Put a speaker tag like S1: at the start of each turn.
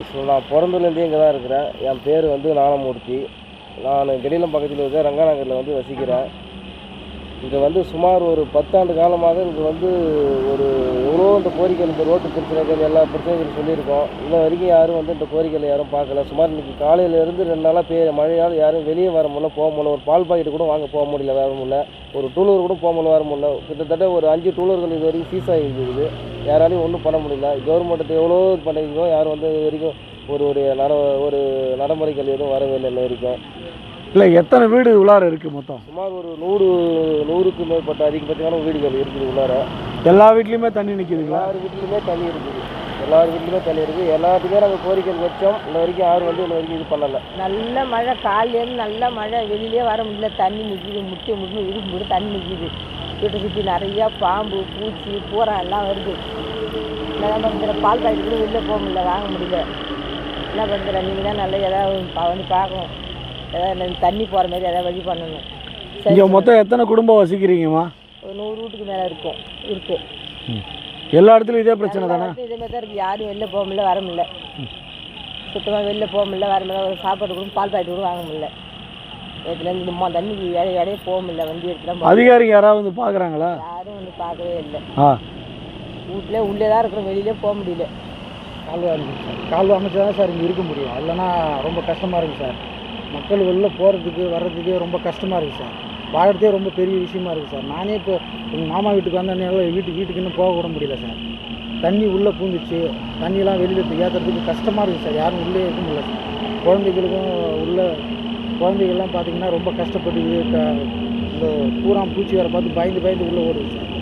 S1: So நான் பிறந்ததுலேருந்தே இங்கே தான் இருக்கிறேன். என் பேர் வந்து ஞானமூர்த்தி. நான் கெடிலம் பக்கத்தில் இருக்க ரங்காநகரில் வந்து வசிக்கிறேன். இங்கே வந்து சுமார் ஒரு பத்தாண்டு காலமாக இங்கே வந்து ஒரு எவ்வளோ இந்த கோரிக்கைகள் இந்த ரோட்டு பிரச்சனைகள் எல்லா பிரச்சனைகளும் சொல்லியிருக்கோம். இன்ன வரைக்கும் யாரும் வந்து இந்த கோரிக்கைகளை யாரும் பார்க்கல. சுமார் இன்னைக்கு காலையிலேருந்து ரெண்டு நாளாக பெய்ய மழையால் யாரும் வெளியே வர முடியல போக முடியல ஒரு பால் பாக்கெட் கூட வாங்க போக முடியல வர முடியல ஒரு டூலர் கூட போக முடியல வர முடியல கிட்டத்தட்ட ஒரு அஞ்சு டூலர்கள் இது வரைக்கும் சீஸ் ஆகிருக்குது. யாராலையும் ஒன்றும் பண்ண முடியல. கவர்மெண்ட்டு எவ்வளோ இது பண்ணியிருக்கோம் யாரும் வந்து இது வரைக்கும் ஒரு ஒரு நட ஒரு நடைமுறைகள் எதுவும் வரவே இல்லை வரைக்கும்.
S2: இல்லை எத்தனை வீடு உள்ளார இருக்குது மொத்தம்?
S1: சுமார் ஒரு நூறு நூறுக்கு மேற்பட்ட அதிகபட்சமான வீடுகள் இருக்குது உள்ளார.
S2: எல்லா வீட்லேயுமே தண்ணி நிற்கிதுங்களா
S1: எல்லார் வீட்லையுமே தண்ணி இருக்குது. எல்லார் வீட்லையுமே தண்ணி இருக்குது. எல்லாத்துக்குமே நாங்கள் கோரிக்கை வச்சோம். இன்ன வரைக்கும் யாரும் வந்து இன்ன வரைக்கும் இது பண்ணலை.
S3: நல்ல மழை காலையிலேருந்து நல்ல மழை. வெளியிலே வர முடியல. தண்ணி நிற்கிது முட்டி முட்டு இருக்கு முட்டு தண்ணி நிற்கிது வீட்டை சுற்றி நிறையா பாம்பு பூச்சி பூரா எல்லாம் வருது. என்ன பண்ணுற பால் பாக்கெட் கூட வெளில போக முடியல வாங்க முடியல. என்ன பண்ணுற நீங்கள் தான் நல்லா ஏதாவது வந்து பார்க்கணும். ஏதாவது தண்ணி போகிற மாதிரி ஏதாவது வழி பண்ணணும்.
S2: இங்கே மொத்தம் எத்தனை குடும்பம் வசிக்கிறீங்கம்மா?
S3: ஒரு நூறு வீட்டுக்கு மேலே இருக்கும் இருக்குது
S2: எல்லா இடத்துலையும் இதே பிரச்சனை தானே?
S3: இதே மாதிரி தான் இருக்குது யாரும் வெளில போக முடியல வர முடியல. சுத்தமாக வெளில போக முடியல வர முடியல. ஒரு சாப்பாடு கூட பால் பாக்கெட் கூட வாங்க முடியல. நேற்றுலேருந்து இந்த மொ- தண்ணிக்கு இடைய இடையே போக முடியல வண்டி எடுத்துலாம்
S2: அதிகாரிங்க யாராவது வந்து பார்க்குறாங்களா
S3: யாரும் வந்து பார்க்கவே இல்லை.
S2: ஆ.
S3: வீட்டிலே உள்ளே தான் இருக்கிறோம் வெளியிலே போக முடியல.
S4: கால்வாய் சார் கால்வாய் அமைச்சா தான் சார் இங்கே இருக்க முடியும். இல்லைன்னா ரொம்ப கஷ்டமாக இருக்குது சார். மக்கள் வெளில போகிறதுக்கு வர்றதுக்கு ரொம்ப கஷ்டமாக இருக்குது சார். வாழறதே ரொம்ப பெரிய விஷயமா இருக்குது சார். நானே இப்போ எங்கள் மாமா வீட்டுக்கு வந்தனால வீட்டுக்கு வீட்டுக்கு இன்னும் போக கூட முடியல சார். தண்ணி உள்ளே பூந்துச்சு. தண்ணியெலாம் வெளியில் ஏற்றுறதுக்கு கஷ்டமாக இருக்குது சார். யாரும் உள்ளே இருக்க முடியல சார். குழந்தைகளுக்கும் உள்ள குழந்தைகள்லாம் பார்த்திங்கன்னா ரொம்ப கஷ்டப்பட்டு இந்த பூரா பூச்சி வேறு பார்த்து பயந்து பயந்து உள்ளே ஓடுது சார்.